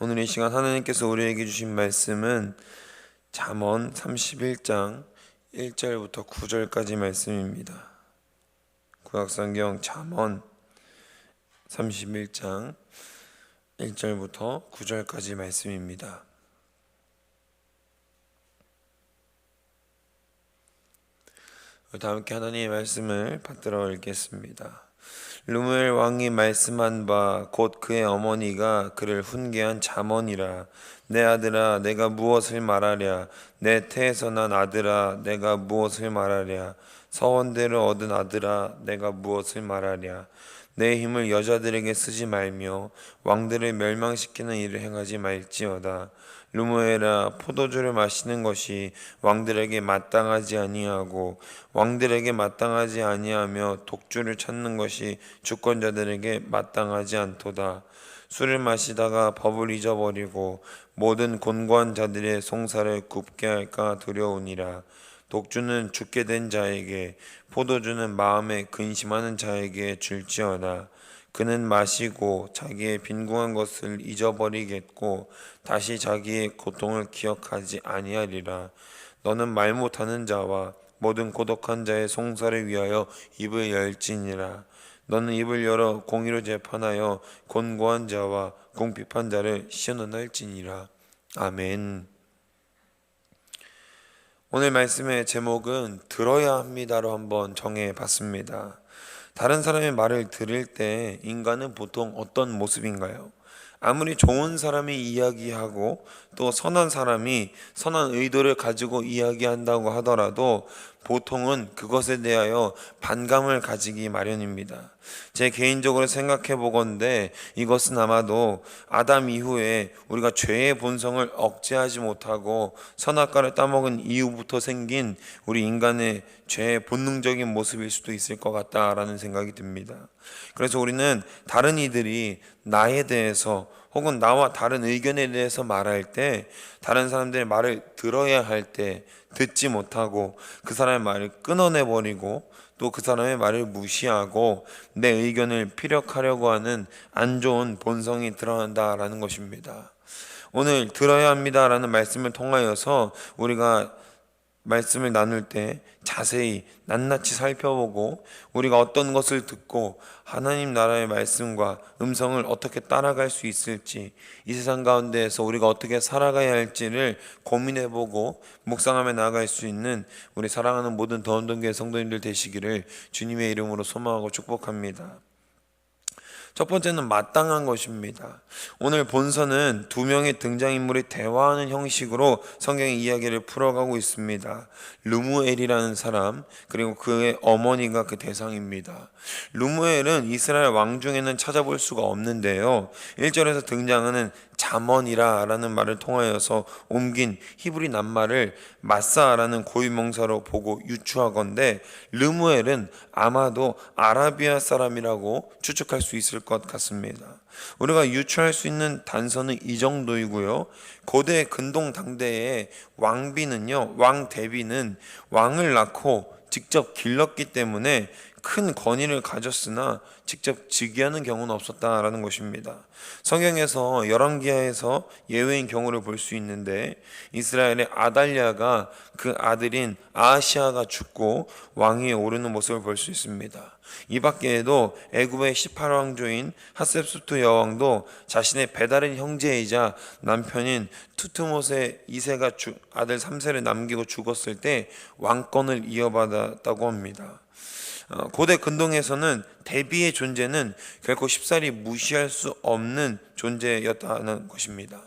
오늘 이 시간 하나님께서 우리에게 주신 말씀은 잠언 31장 1절부터 9절까지 말씀입니다. 구약성경 잠언 31장 1절부터 9절까지 말씀입니다. 다 함께 하나님의 말씀을 받들어 읽겠습니다. 루멜 왕이 말씀한 바 곧 그의 어머니가 그를 훈계한 잠언이라. 내 아들아 내가 무엇을 말하랴? 내 태에서 난 아들아 내가 무엇을 말하랴? 서원대로 얻은 아들아 내가 무엇을 말하랴? 내 힘을 여자들에게 쓰지 말며 왕들을 멸망시키는 일을 행하지 말지어다 루모에라 포도주를 마시는 것이 왕들에게 마땅하지 아니하고 왕들에게 마땅하지 아니하며 독주를 찾는 것이 주권자들에게 마땅하지 않도다. 술을 마시다가 법을 잊어버리고 모든 곤고한 자들의 송사를 굽게 할까 두려우니라. 독주는 죽게 된 자에게 포도주는 마음에 근심하는 자에게 줄지어다. 그는 마시고 자기의 빈궁한 것을 잊어버리겠고 다시 자기의 고통을 기억하지 아니하리라. 너는 말 못하는 자와 모든 고독한 자의 송사를 위하여 입을 열지니라. 너는 입을 열어 공의로 재판하여 곤고한 자와 공핍한 자를 시원할지니라. 아멘. 오늘 말씀의 제목은 들어야 합니다로 한번 정해 봤습니다. 다른 사람의 말을 들을 때 인간은 보통 어떤 모습인가요? 아무리 좋은 사람이 이야기하고 또 선한 사람이 선한 의도를 가지고 이야기한다고 하더라도 보통은 그것에 대하여 반감을 가지기 마련입니다. 제 개인적으로 생각해 보건데 이것은 아마도 아담 이후에 우리가 죄의 본성을 억제하지 못하고 선악과를 따먹은 이후부터 생긴 우리 인간의 죄의 본능적인 모습일 수도 있을 것 같다라는 생각이 듭니다. 그래서 우리는 다른 이들이 나에 대해서 혹은 나와 다른 의견에 대해서 말할 때 다른 사람들의 말을 들어야 할 때 듣지 못하고 그 사람의 말을 끊어내 버리고 또 그 사람의 말을 무시하고 내 의견을 피력하려고 하는 안 좋은 본성이 드러난다라는 것입니다. 오늘 들어야 합니다라는 말씀을 통하여서 우리가 말씀을 나눌 때 자세히 낱낱이 살펴보고 우리가 어떤 것을 듣고 하나님 나라의 말씀과 음성을 어떻게 따라갈 수 있을지 이 세상 가운데에서 우리가 어떻게 살아가야 할지를 고민해보고 묵상하며 나아갈 수 있는 우리 사랑하는 모든 더운동교회 성도님들 되시기를 주님의 이름으로 소망하고 축복합니다. 첫 번째는 마땅한 것입니다. 오늘 본서는 두 명의 등장인물이 대화하는 형식으로 성경의 이야기를 풀어가고 있습니다. 루무엘이라는 사람, 그리고 그의 어머니가 그 대상입니다. 루무엘은 이스라엘 왕 중에는 찾아볼 수가 없는데요. 1절에서 등장하는 자먼이라라는 말을 통하여서 옮긴 히브리 낱말을 마사라는 고유명사로 보고 유추하건대 르무엘은 아마도 아라비아 사람이라고 추측할 수 있을 것 같습니다. 우리가 유추할 수 있는 단서는 이 정도이고요. 고대 근동 당대의 왕비는요, 왕 대비는 왕을 낳고 직접 길렀기 때문에 큰 권위를 가졌으나 직접 즉위하는 경우는 없었다라는 것입니다. 성경에서 열왕기하에서 예외인 경우를 볼 수 있는데 이스라엘의 아달랴가 그 아들인 아시아가 죽고 왕위에 오르는 모습을 볼 수 있습니다. 이 밖에도 애굽의 18왕조인 하셉수트 여왕도 자신의 배다른 형제이자 남편인 투트모세 2세가 아들 3세를 남기고 죽었을 때 왕권을 이어받았다고 합니다. 어, 고대 근동에서는 대비의 존재는 결코 쉽사리 무시할 수 없는 존재였다는 것입니다.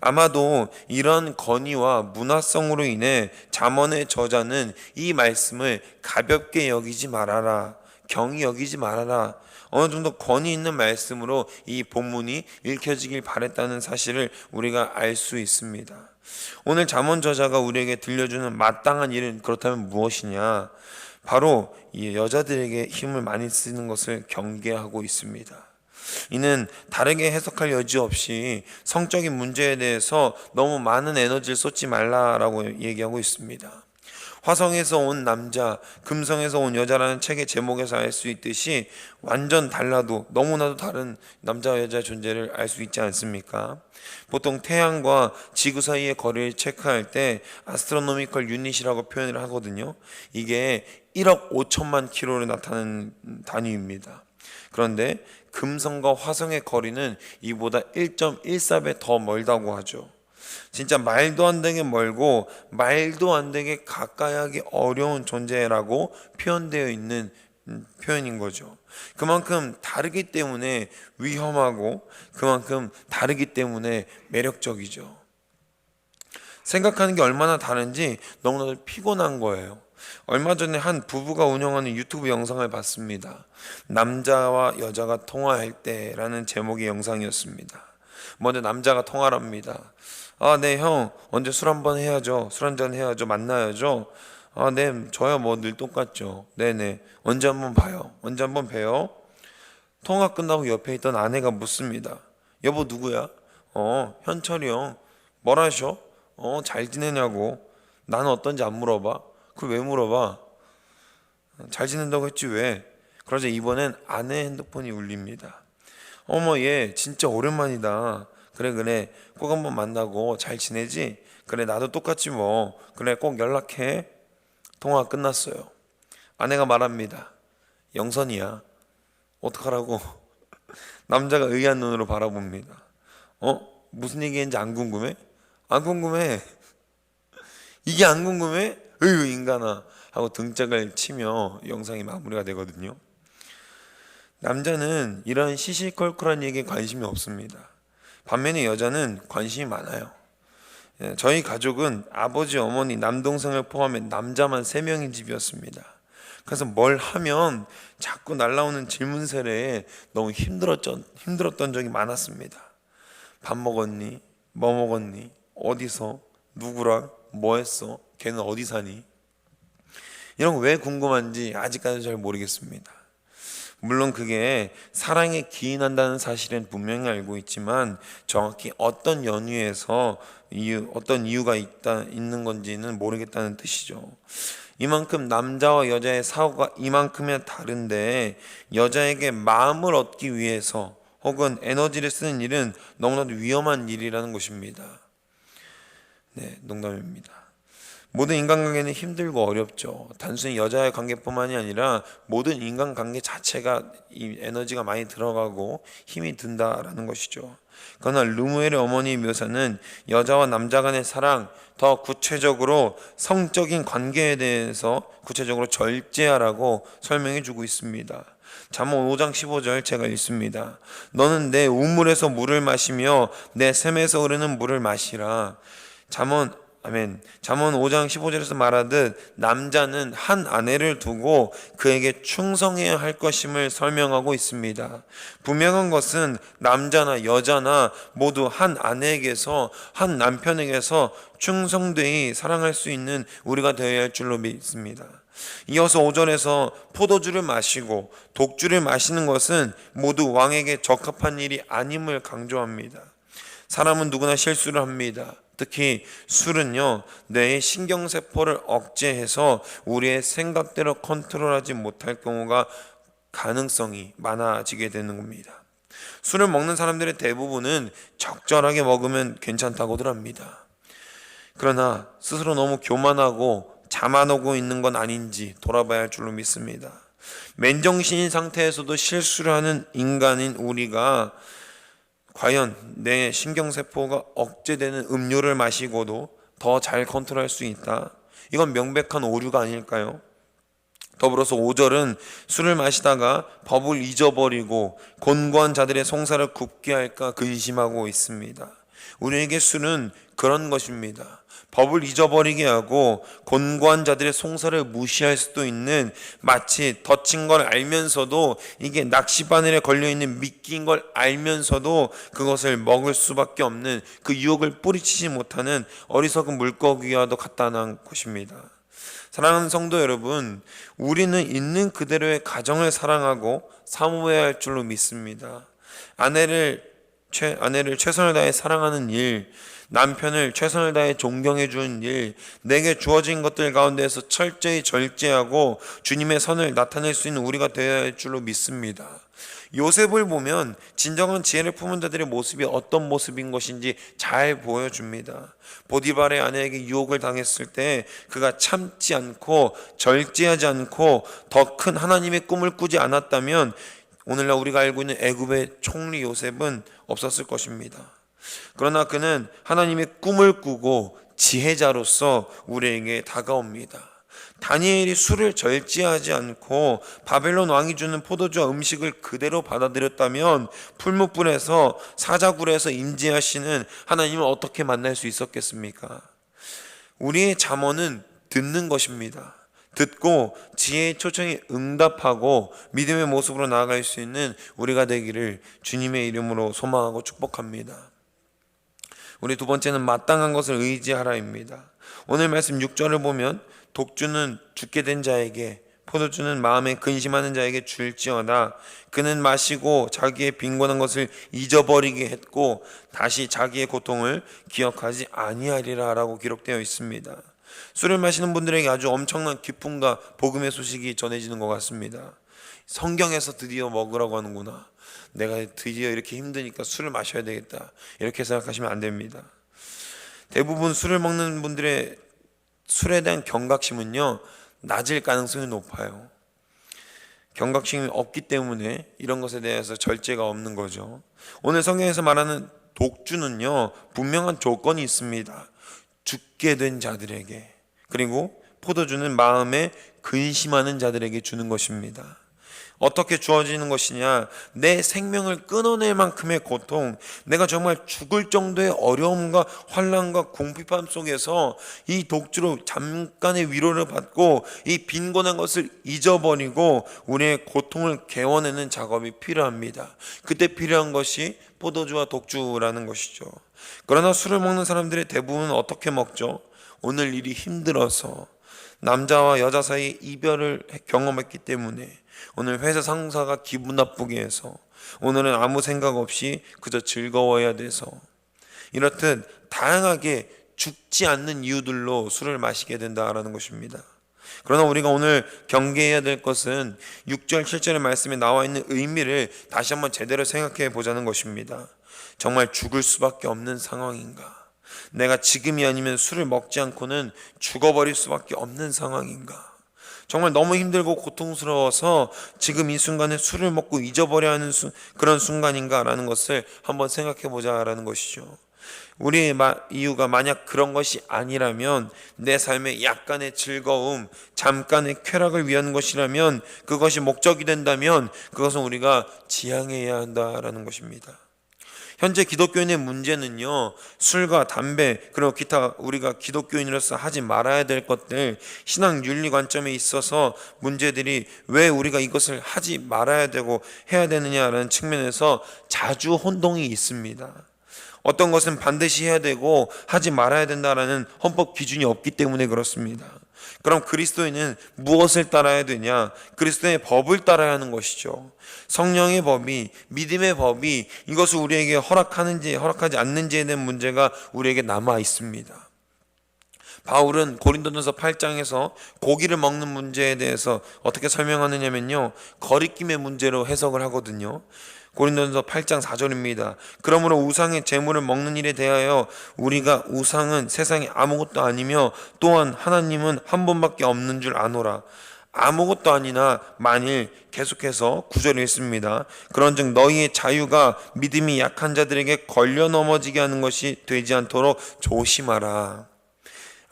아마도 이런 건의와 문화성으로 인해 잠언의 저자는 이 말씀을 가볍게 여기지 말아라. 경히 여기지 말아라. 어느 정도 권위 있는 말씀으로 이 본문이 읽혀지길 바랬다는 사실을 우리가 알 수 있습니다. 오늘 잠언 저자가 우리에게 들려주는 마땅한 일은 그렇다면 무엇이냐? 바로 이 여자들에게 힘을 많이 쓰는 것을 경계하고 있습니다. 이는 다르게 해석할 여지 없이 성적인 문제에 대해서 너무 많은 에너지를 쏟지 말라라고 얘기하고 있습니다. 화성에서 온 남자, 금성에서 온 여자라는 책의 제목에서 알 수 있듯이 완전 달라도 너무나도 다른 남자와 여자의 존재를 알 수 있지 않습니까? 보통 태양과 지구 사이의 거리를 체크할 때 아스트로노미컬 유닛이라고 표현을 하거든요. 이게 1억 5천만 킬로로 나타나는 단위입니다. 그런데 금성과 화성의 거리는 이보다 1.14배 더 멀다고 하죠. 진짜 말도 안 되게 멀고 말도 안 되게 가까이 하기 어려운 존재라고 표현되어 있는 음, 표현인 거죠. 그만큼 다르기 때문에 위험하고 그만큼 다르기 때문에 매력적이죠. 생각하는 게 얼마나 다른지 너무나도 피곤한 거예요. 얼마 전에 한 부부가 운영하는 유튜브 영상을 봤습니다. 남자와 여자가 통화할 때라는 제목의 영상이었습니다. 먼저 남자가 통화를 합니다. 아, 네, 형. 언제 술 한번 해야죠. 술 한잔 해야죠. 만나야죠. 아, 네. 저야 뭐 늘 똑같죠. 네네. 언제 한번 봐요. 언제 한번 봬요. 통화 끝나고 옆에 있던 아내가 묻습니다. 여보 누구야? 어, 현철이 형. 뭘 하셔? 어, 잘 지내냐고. 나는 어떤지 안 물어봐. 그걸 왜 물어봐? 잘 지낸다고 했지 왜? 그러자 이번엔 아내 핸드폰이 울립니다. 어머 얘 진짜 오랜만이다. 그래 그래 꼭 한번 만나고 잘 지내지? 그래 나도 똑같지 뭐. 그래 꼭 연락해. 통화 끝났어요. 아내가 말합니다. 영선이야. 어떡하라고? 남자가 의아한 눈으로 바라봅니다. 어? 무슨 얘기인지 안 궁금해? 안 궁금해. 이게 안 궁금해? 으유 인간아 하고 등짝을 치며 영상이 마무리가 되거든요. 남자는 이런 시시콜콜한 얘기에 관심이 없습니다. 반면에 여자는 관심이 많아요. 예, 저희 가족은 아버지, 어머니, 남동생을 포함해 남자만 세 명인 집이었습니다. 그래서 뭘 하면 자꾸 날라오는 질문 세례에 너무 힘들었던, 힘들었던 적이 많았습니다. 밥 먹었니? 뭐 먹었니? 어디서? 누구랑? 뭐 했어? 걔는 어디 사니? 이런 거 왜 궁금한지 아직까지 잘 모르겠습니다. 물론 그게 사랑에 기인한다는 사실은 분명히 알고 있지만 정확히 어떤 연유에서 이유, 어떤 이유가 있다, 있는 건지는 모르겠다는 뜻이죠. 이만큼 남자와 여자의 사고가 이만큼이나 다른데 여자에게 마음을 얻기 위해서 혹은 에너지를 쓰는 일은 너무나도 위험한 일이라는 것입니다. 네, 농담입니다. 모든 인간관계는 힘들고 어렵죠. 단순히 여자의 관계뿐만이 아니라 모든 인간관계 자체가 이 에너지가 많이 들어가고 힘이 든다라는 것이죠. 그러나 루무엘의 어머니 묘사는 여자와 남자 간의 사랑, 더 구체적으로 성적인 관계에 대해서 구체적으로 절제하라고 설명해 주고 있습니다. 잠언 5장 15절 제가 읽습니다. 너는 내 우물에서 물을 마시며 내 샘에서 흐르는 물을 마시라. 잠언 아멘. 잠언 5장 15절에서 말하듯 남자는 한 아내를 두고 그에게 충성해야 할 것임을 설명하고 있습니다. 분명한 것은 남자나 여자나 모두 한 아내에게서 한 남편에게서 충성되이 사랑할 수 있는 우리가 되어야 할 줄로 믿습니다. 이어서 5절에서 포도주를 마시고 독주를 마시는 것은 모두 왕에게 적합한 일이 아님을 강조합니다. 사람은 누구나 실수를 합니다. 특히 술은요, 뇌의 신경세포를 억제해서 우리의 생각대로 컨트롤하지 못할 경우가 가능성이 많아지게 되는 겁니다. 술을 먹는 사람들의 대부분은 적절하게 먹으면 괜찮다고들 합니다. 그러나 스스로 너무 교만하고 자만하고 있는 건 아닌지 돌아봐야 할 줄로 믿습니다. 맨정신인 상태에서도 실수를 하는 인간인 우리가 과연 내 신경세포가 억제되는 음료를 마시고도 더 잘 컨트롤할 수 있다. 이건 명백한 오류가 아닐까요? 더불어서 5절은 술을 마시다가 법을 잊어버리고 곤고한 자들의 송사를 굽게 할까 근심하고 있습니다. 우리에게 술은 그런 것입니다. 법을 잊어버리게 하고 곤고한 자들의 송사를 무시할 수도 있는 마치 덧친 걸 알면서도 이게 낚시바늘에 걸려 있는 미끼인 걸 알면서도 그것을 먹을 수밖에 없는 그 유혹을 뿌리치지 못하는 어리석은 물고기와도 같다는 것입니다. 사랑하는 성도 여러분, 우리는 있는 그대로의 가정을 사랑하고 사모해야 할 줄로 믿습니다. 아내를 최, 아내를 최선을 다해 사랑하는 일, 남편을 최선을 다해 존경해 주는 일, 내게 주어진 것들 가운데에서 철저히 절제하고 주님의 선을 나타낼 수 있는 우리가 되어야 할 줄로 믿습니다. 요셉을 보면 진정한 지혜를 품은 자들의 모습이 어떤 모습인 것인지 잘 보여줍니다. 보디발의 아내에게 유혹을 당했을 때 그가 참지 않고 절제하지 않고 더 큰 하나님의 꿈을 꾸지 않았다면 오늘날 우리가 알고 있는 애굽의 총리 요셉은 없었을 것입니다. 그러나 그는 하나님의 꿈을 꾸고 지혜자로서 우리에게 다가옵니다. 다니엘이 술을 절제하지 않고 바벨론 왕이 주는 포도주와 음식을 그대로 받아들였다면 풀무불에서 사자굴에서 임재하시는 하나님을 어떻게 만날 수 있었겠습니까? 우리의 잠언은 듣는 것입니다. 듣고 지혜의 초청에 응답하고 믿음의 모습으로 나아갈 수 있는 우리가 되기를 주님의 이름으로 소망하고 축복합니다. 우리 두 번째는 마땅한 것을 의지하라입니다. 오늘 말씀 6절을 보면 독주는 죽게 된 자에게 포도주는 마음에 근심하는 자에게 줄지어다 그는 마시고 자기의 빈곤한 것을 잊어버리게 했고 다시 자기의 고통을 기억하지 아니하리라라고 기록되어 있습니다. 술을 마시는 분들에게 아주 엄청난 기쁨과 복음의 소식이 전해지는 것 같습니다. 성경에서 드디어 먹으라고 하는구나. 내가 드디어 이렇게 힘드니까 술을 마셔야 되겠다. 이렇게 생각하시면 안 됩니다. 대부분 술을 먹는 분들의 술에 대한 경각심은요, 낮을 가능성이 높아요. 경각심이 없기 때문에 이런 것에 대해서 절제가 없는 거죠. 오늘 성경에서 말하는 독주는요, 분명한 조건이 있습니다. 죽게 된 자들에게, 그리고 포도주는 마음에 근심하는 자들에게 주는 것입니다. 어떻게 주어지는 것이냐? 내 생명을 끊어낼 만큼의 고통, 내가 정말 죽을 정도의 어려움과 환란과 공핍함 속에서 이 독주로 잠깐의 위로를 받고 이 빈곤한 것을 잊어버리고 우리의 고통을 개워내는 작업이 필요합니다. 그때 필요한 것이 포도주와 독주라는 것이죠. 그러나 술을 먹는 사람들의 대부분은 어떻게 먹죠? 오늘 일이 힘들어서 남자와 여자 사이 이별을 경험했기 때문에 오늘 회사 상사가 기분 나쁘게 해서 오늘은 아무 생각 없이 그저 즐거워야 돼서 이렇듯 다양하게 죽지 않는 이유들로 술을 마시게 된다라는 것입니다. 그러나 우리가 오늘 경계해야 될 것은 6절, 7절의 말씀에 나와 있는 의미를 다시 한번 제대로 생각해 보자는 것입니다. 정말 죽을 수밖에 없는 상황인가? 내가 지금이 아니면 술을 먹지 않고는 죽어버릴 수밖에 없는 상황인가? 정말 너무 힘들고 고통스러워서 지금 이 순간에 술을 먹고 잊어버려 하는 수, 그런 순간인가라는 것을 한번 생각해 보자라는 것이죠. 우리의 이유가 만약 그런 것이 아니라면 내 삶의 약간의 즐거움, 잠깐의 쾌락을 위한 것이라면 그것이 목적이 된다면 그것은 우리가 지향해야 한다라는 것입니다. 현재 기독교인의 문제는요, 술과 담배, 그리고 기타 우리가 기독교인으로서 하지 말아야 될 것들, 신앙 윤리 관점에 있어서 문제들이 왜 우리가 이것을 하지 말아야 되고 해야 되느냐라는 측면에서 자주 혼동이 있습니다. 어떤 것은 반드시 해야 되고 하지 말아야 된다라는 헌법 기준이 없기 때문에 그렇습니다. 그럼 그리스도인은 무엇을 따라야 되냐? 그리스도의 법을 따라야 하는 것이죠. 성령의 법이, 믿음의 법이 이것을 우리에게 허락하는지 허락하지 않는지에 대한 문제가 우리에게 남아 있습니다. 바울은 고린도전서 8장에서 고기를 먹는 문제에 대해서 어떻게 설명하느냐면요. 거리낌의 문제로 해석을 하거든요. 고린도전서 8장 4절입니다. 그러므로 우상의 재물을 먹는 일에 대하여 우리가 우상은 세상에 아무것도 아니며 또한 하나님은 한 번밖에 없는 줄 아노라. 아무것도 아니나 만일 계속해서 구절이 있습니다. 그런즉 너희의 자유가 믿음이 약한 자들에게 걸려 넘어지게 하는 것이 되지 않도록 조심하라.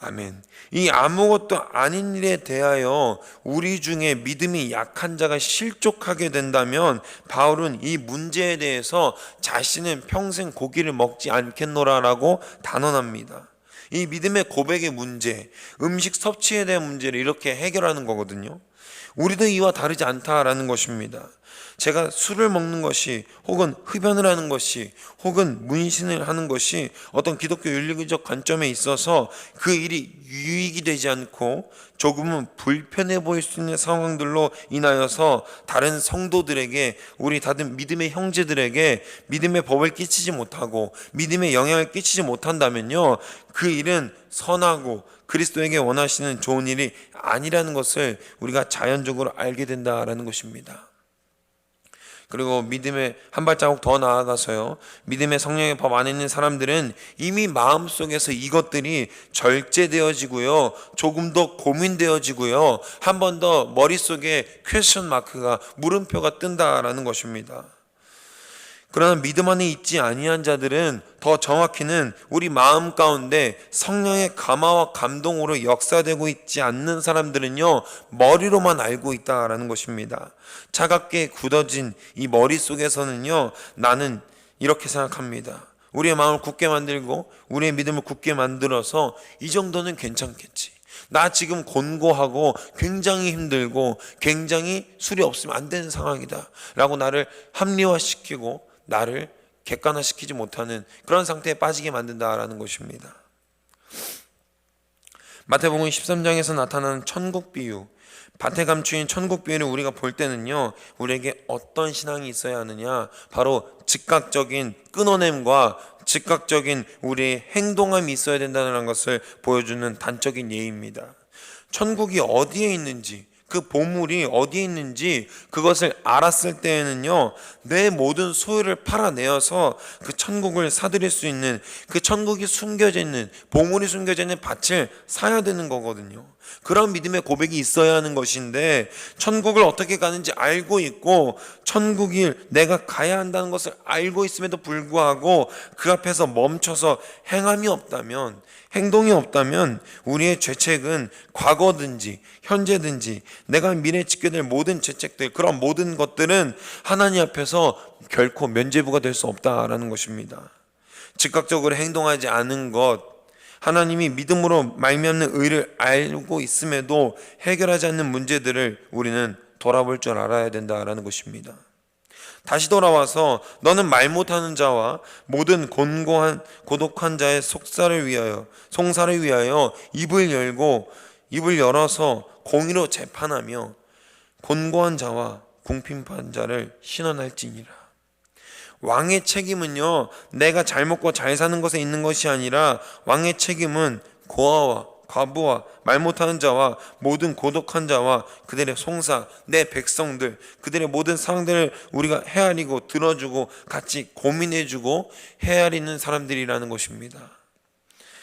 아멘. 이 아무것도 아닌 일에 대하여 우리 중에 믿음이 약한 자가 실족하게 된다면 바울은 이 문제에 대해서 자신은 평생 고기를 먹지 않겠노라라고 단언합니다. 이 믿음의 고백의 문제, 음식 섭취에 대한 문제를 이렇게 해결하는 거거든요. 우리도 이와 다르지 않다라는 것입니다. 제가 술을 먹는 것이 혹은 흡연을 하는 것이 혹은 문신을 하는 것이 어떤 기독교 윤리적 관점에 있어서 그 일이 유익이 되지 않고 조금은 불편해 보일 수 있는 상황들로 인하여서 다른 성도들에게 우리 다른 믿음의 형제들에게 믿음의 법을 끼치지 못하고 믿음의 영향을 끼치지 못한다면요 그 일은 선하고 그리스도에게 원하시는 좋은 일이 아니라는 것을 우리가 자연적으로 알게 된다라는 것입니다. 그리고 믿음의 한 발자국 더 나아가서요. 믿음의 성령의 법 안에 있는 사람들은 이미 마음속에서 이것들이 절제되어지고요. 조금 더 고민되어지고요. 한 번 더 머릿속에 퀘스천 마크가 물음표가 뜬다라는 것입니다. 그러나 믿음 안에 있지 아니한 자들은 더 정확히는 우리 마음 가운데 성령의 감화와 감동으로 역사되고 있지 않는 사람들은요 머리로만 알고 있다라는 것입니다. 차갑게 굳어진 이 머릿 속에서는요 나는 이렇게 생각합니다. 우리의 마음을 굳게 만들고 우리의 믿음을 굳게 만들어서 이 정도는 괜찮겠지. 나 지금 곤고하고 굉장히 힘들고 굉장히 술이 없으면 안 되는 상황이다. 라고 나를 합리화시키고 나를 객관화시키지 못하는 그런 상태에 빠지게 만든다라는 것입니다. 마태복음 13장에서 나타나는 천국 비유, 밭에 감추인 천국 비유를 우리가 볼 때는요, 우리에게 어떤 신앙이 있어야 하느냐, 바로 즉각적인 끊어냄과 즉각적인 우리의 행동함이 있어야 된다는 것을 보여주는 단적인 예입니다. 천국이 어디에 있는지, 그 보물이 어디에 있는지 그것을 알았을 때에는요, 내 모든 소유를 팔아내어서 그 천국을 사들일 수 있는 그 천국이 숨겨져 있는 보물이 숨겨져 있는 밭을 사야 되는 거거든요. 그런 믿음의 고백이 있어야 하는 것인데 천국을 어떻게 가는지 알고 있고 천국이 내가 가야 한다는 것을 알고 있음에도 불구하고 그 앞에서 멈춰서 행함이 없다면 행동이 없다면 우리의 죄책은 과거든지 현재든지 내가 미래에 짓게 될 모든 죄책들 그런 모든 것들은 하나님 앞에서 결코 면죄부가 될 수 없다라는 것입니다. 즉각적으로 행동하지 않은 것 하나님이 믿음으로 말미암는 의를 알고 있음에도 해결하지 않는 문제들을 우리는 돌아볼 줄 알아야 된다라는 것입니다. 다시 돌아와서 너는 말 못하는 자와 모든 곤고한 고독한 자의 속사를 위하여 송사를 위하여 입을 열고 입을 열어서 공의로 재판하며 곤고한 자와 궁핍한 자를 신원할지니라. 왕의 책임은요, 내가 잘 먹고 잘 사는 것에 있는 것이 아니라 왕의 책임은 고아와 과부와 말 못하는 자와 모든 고독한 자와 그들의 송사, 내 백성들, 그들의 모든 상황들을 우리가 헤아리고 들어주고 같이 고민해주고 헤아리는 사람들이라는 것입니다.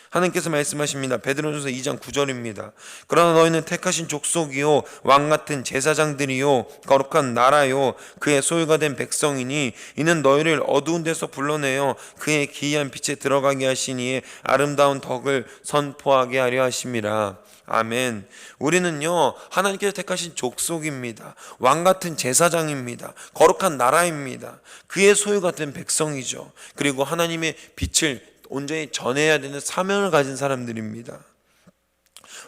하나님께서 말씀하십니다. 베드로전서 2장 9절입니다. 그러나 너희는 택하신 족속이요 왕 같은 제사장들이요 거룩한 나라요 그의 소유가 된 백성이니 이는 너희를 어두운 데서 불러내어 그의 기이한 빛에 들어가게 하시니에 아름다운 덕을 선포하게 하려 하심이라. 아멘. 우리는요, 하나님께서 택하신 족속입니다. 왕 같은 제사장입니다. 거룩한 나라입니다. 그의 소유 같은 백성이죠. 그리고 하나님의 빛을 온전히 전해야 되는 사명을 가진 사람들입니다.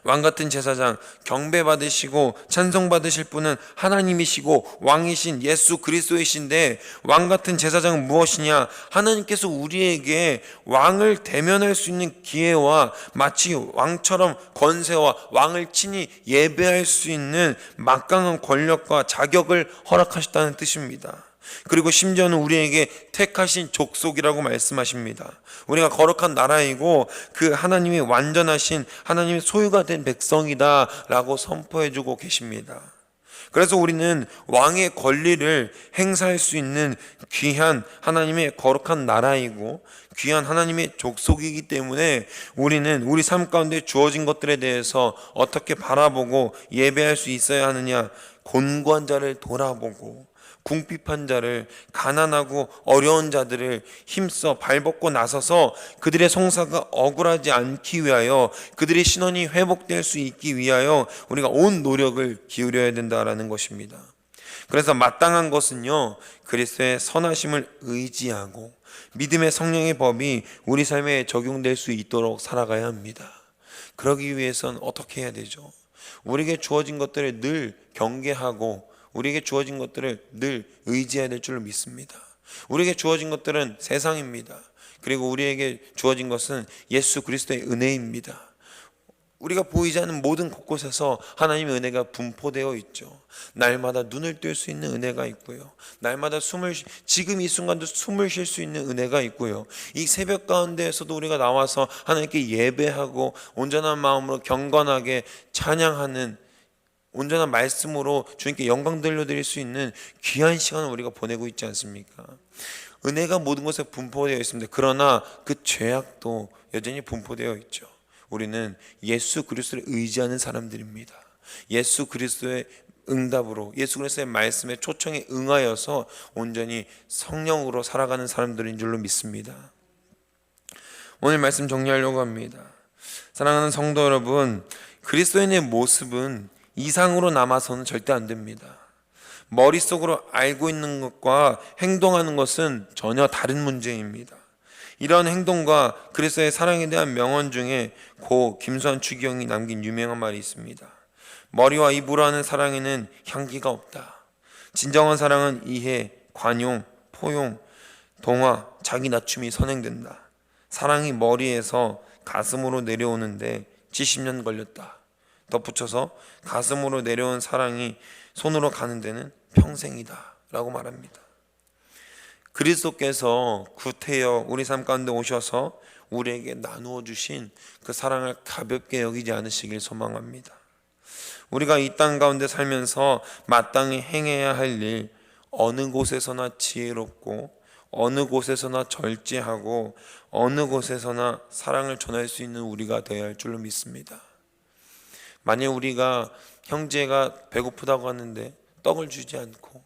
왕 같은 제사장 경배 받으시고 찬송 받으실 분은 하나님이시고 왕이신 예수 그리스도이신데 왕 같은 제사장은 무엇이냐? 하나님께서 우리에게 왕을 대면할 수 있는 기회와 마치 왕처럼 권세와 왕을 친히 예배할 수 있는 막강한 권력과 자격을 허락하셨다는 뜻입니다. 그리고 심지어는 우리에게 택하신 족속이라고 말씀하십니다. 우리가 거룩한 나라이고 그 하나님이 완전하신 하나님의 소유가 된 백성이다라고 선포해 주고 계십니다. 그래서 우리는 왕의 권리를 행사할 수 있는 귀한 하나님의 거룩한 나라이고 귀한 하나님의 족속이기 때문에 우리는 우리 삶 가운데 주어진 것들에 대해서 어떻게 바라보고 예배할 수 있어야 하느냐 곤고한 자를 돌아보고 궁핍한 자를 가난하고 어려운 자들을 힘써 발벗고 나서서 그들의 송사가 억울하지 않기 위하여 그들의 신원이 회복될 수 있기 위하여 우리가 온 노력을 기울여야 된다라는 것입니다. 그래서 마땅한 것은요 그리스도의 선하심을 의지하고 믿음의 성령의 법이 우리 삶에 적용될 수 있도록 살아가야 합니다. 그러기 위해선 어떻게 해야 되죠? 우리에게 주어진 것들을 늘 경계하고 우리에게 주어진 것들을 늘 의지해야 될 줄로 믿습니다. 우리에게 주어진 것들은 세상입니다. 그리고 우리에게 주어진 것은 예수 그리스도의 은혜입니다. 우리가 보이지 않는 모든 곳곳에서 하나님의 은혜가 분포되어 있죠. 날마다 눈을 뜰 수 있는 은혜가 있고요. 날마다 숨을 쉬- 지금 이 순간도 숨을 쉴 수 있는 은혜가 있고요. 이 새벽 가운데에서도 우리가 나와서 하나님께 예배하고 온전한 마음으로 경건하게 찬양하는 온전한 말씀으로 주님께 영광 돌려드릴 수 있는 귀한 시간을 우리가 보내고 있지 않습니까? 은혜가 모든 곳에 분포되어 있습니다. 그러나 그 죄악도 여전히 분포되어 있죠. 우리는 예수 그리스도를 의지하는 사람들입니다. 예수 그리스도의 응답으로 예수 그리스도의 말씀에 초청에 응하여서 온전히 성령으로 살아가는 사람들인 줄로 믿습니다. 오늘 말씀 정리하려고 합니다. 사랑하는 성도 여러분, 그리스도인의 모습은 이상으로 남아서는 절대 안 됩니다. 머릿속으로 알고 있는 것과 행동하는 것은 전혀 다른 문제입니다. 이런 행동과 그리스도의 사랑에 대한 명언 중에 고 김수환 추기경이 남긴 유명한 말이 있습니다. 머리와 입으로 하는 사랑에는 향기가 없다. 진정한 사랑은 이해, 관용, 포용, 동화, 자기 낮춤이 선행된다. 사랑이 머리에서 가슴으로 내려오는데 70년 걸렸다. 덧붙여서 가슴으로 내려온 사랑이 손으로 가는 데는 평생이다. 라고 말합니다. 그리스도께서 구태여 우리 삶 가운데 오셔서 우리에게 나누어 주신 그 사랑을 가볍게 여기지 않으시길 소망합니다. 우리가 이 땅 가운데 살면서 마땅히 행해야 할 일 어느 곳에서나 지혜롭고 어느 곳에서나 절제하고 어느 곳에서나 사랑을 전할 수 있는 우리가 되어야 할 줄로 믿습니다. 만약 우리가 형제가 배고프다고 하는데 떡을 주지 않고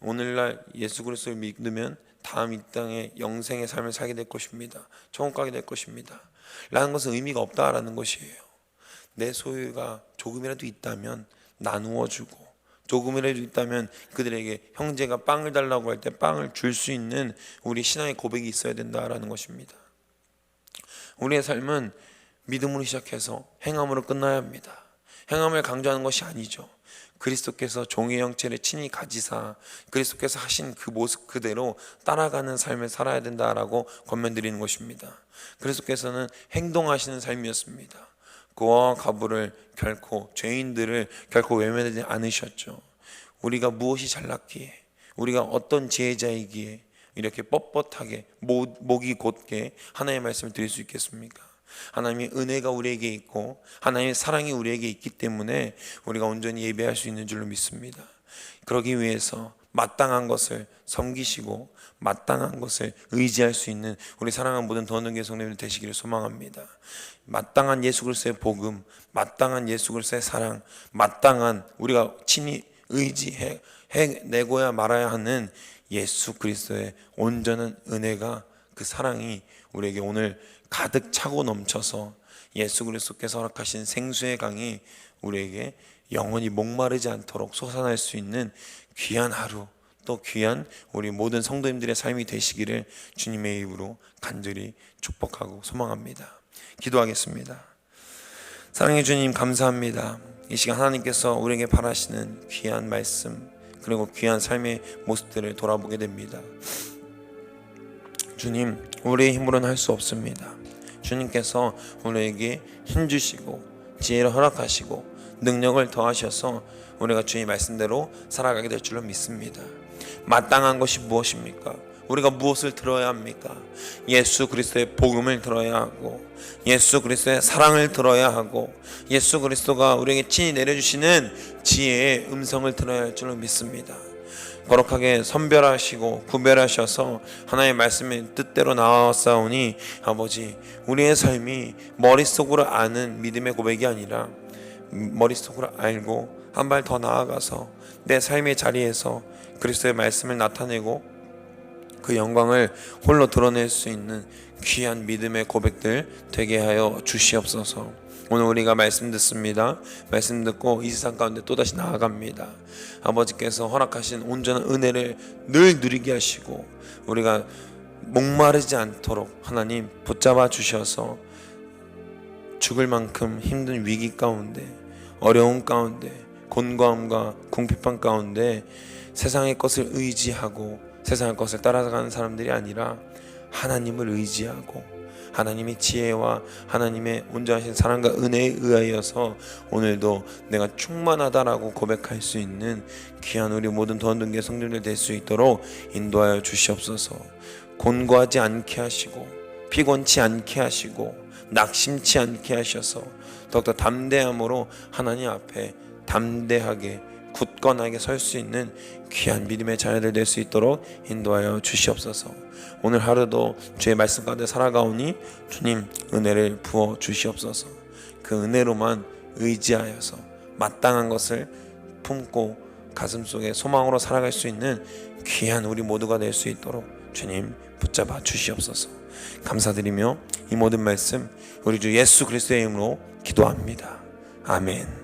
오늘날 예수 그리스도를 믿으면 다음 이 땅에 영생의 삶을 살게 될 것입니다. 천국 가게 될 것입니다. 라는 것은 의미가 없다라는 것이에요. 내 소유가 조금이라도 있다면 나누어 주고 조금이라도 있다면 그들에게 형제가 빵을 달라고 할 때 빵을 줄 수 있는 우리 신앙의 고백이 있어야 된다라는 것입니다. 우리의 삶은 믿음으로 시작해서 행함으로 끝나야 합니다. 행함을 강조하는 것이 아니죠. 그리스도께서 종의 형체를 친히 가지사 그리스도께서 하신 그 모습 그대로 따라가는 삶을 살아야 된다라고 권면드리는 것입니다. 그리스도께서는 행동하시는 삶이었습니다. 고아와 가부를 결코 죄인들을 결코 외면하지 않으셨죠. 우리가 무엇이 잘났기에 우리가 어떤 지혜자이기에 이렇게 뻣뻣하게 목, 목이 곧게 하나님의 말씀을 드릴 수 있겠습니까? 하나님의 은혜가 우리에게 있고 하나님의 사랑이 우리에게 있기 때문에 우리가 온전히 예배할 수 있는 줄로 믿습니다. 그러기 위해서 마땅한 것을 섬기시고 마땅한 것을 의지할 수 있는 우리 사랑하는 모든 더능계 성도님들 되시기를 소망합니다. 마땅한 예수 그리스도의 복음, 마땅한 예수 그리스도의 사랑, 마땅한 우리가 친히 의지해 해 내고야 말아야 하는 예수 그리스도의 온전한 은혜가 그 사랑이 우리에게 오늘 가득 차고 넘쳐서 예수 그리스도께서 허락하신 생수의 강이 우리에게 영원히 목마르지 않도록 솟아날 수 있는 귀한 하루 또 귀한 우리 모든 성도님들의 삶이 되시기를 주님의 입으로 간절히 축복하고 소망합니다. 기도하겠습니다. 사랑해 주님 감사합니다. 이 시간 하나님께서 우리에게 바라시는 귀한 말씀 그리고 귀한 삶의 모습들을 돌아보게 됩니다. 주님, 우리의 힘으로는 할 수 없습니다. 주님께서 우리에게 힘 주시고 지혜를 허락하시고 능력을 더하셔서 우리가 주의 말씀대로 살아가게 될 줄로 믿습니다. 마땅한 것이 무엇입니까? 우리가 무엇을 들어야 합니까? 예수 그리스도의 복음을 들어야 하고 예수 그리스도의 사랑을 들어야 하고 예수 그리스도가 우리에게 친히 내려주시는 지혜의 음성을 들어야 할 줄로 믿습니다. 거룩하게 선별하시고 구별하셔서 하나님의 말씀의 뜻대로 나왔사오니 아버지 우리의 삶이 머릿속으로 아는 믿음의 고백이 아니라 머릿속으로 알고 한 발 더 나아가서 내 삶의 자리에서 그리스도의 말씀을 나타내고 그 영광을 홀로 드러낼 수 있는 귀한 믿음의 고백들 되게 하여 주시옵소서. 오늘 우리가 말씀 듣습니다. 말씀 듣고 이 세상 가운데 또다시 나아갑니다. 아버지께서 허락하신 온전한 은혜를 늘 누리게 하시고 우리가 목마르지 않도록 하나님 붙잡아 주셔서 죽을 만큼 힘든 위기 가운데 어려운 가운데 곤고함과 궁핍한 가운데 세상의 것을 의지하고 세상의 것을 따라가는 사람들이 아니라 하나님을 의지하고 하나님의 지혜와 하나님의 온전하신 사랑과 은혜에 의하여서 오늘도 내가 충만하다라고 고백할 수 있는 귀한 우리 모든 더운동계 성도들 될 수 있도록 인도하여 주시옵소서. 곤고하지 않게 하시고 피곤치 않게 하시고 낙심치 않게 하셔서 더욱더 담대함으로 하나님 앞에 담대하게 굳건하게 설 수 있는 귀한 믿음의 자녀들 될 수 있도록 인도하여 주시옵소서. 오늘 하루도 주의 말씀 가운데 살아가오니 주님 은혜를 부어 주시옵소서. 그 은혜로만 의지하여서 마땅한 것을 품고 가슴 속에 소망으로 살아갈 수 있는 귀한 우리 모두가 될 수 있도록 주님 붙잡아 주시옵소서. 감사드리며 이 모든 말씀 우리 주 예수 그리스도의 이름으로 기도합니다. 아멘.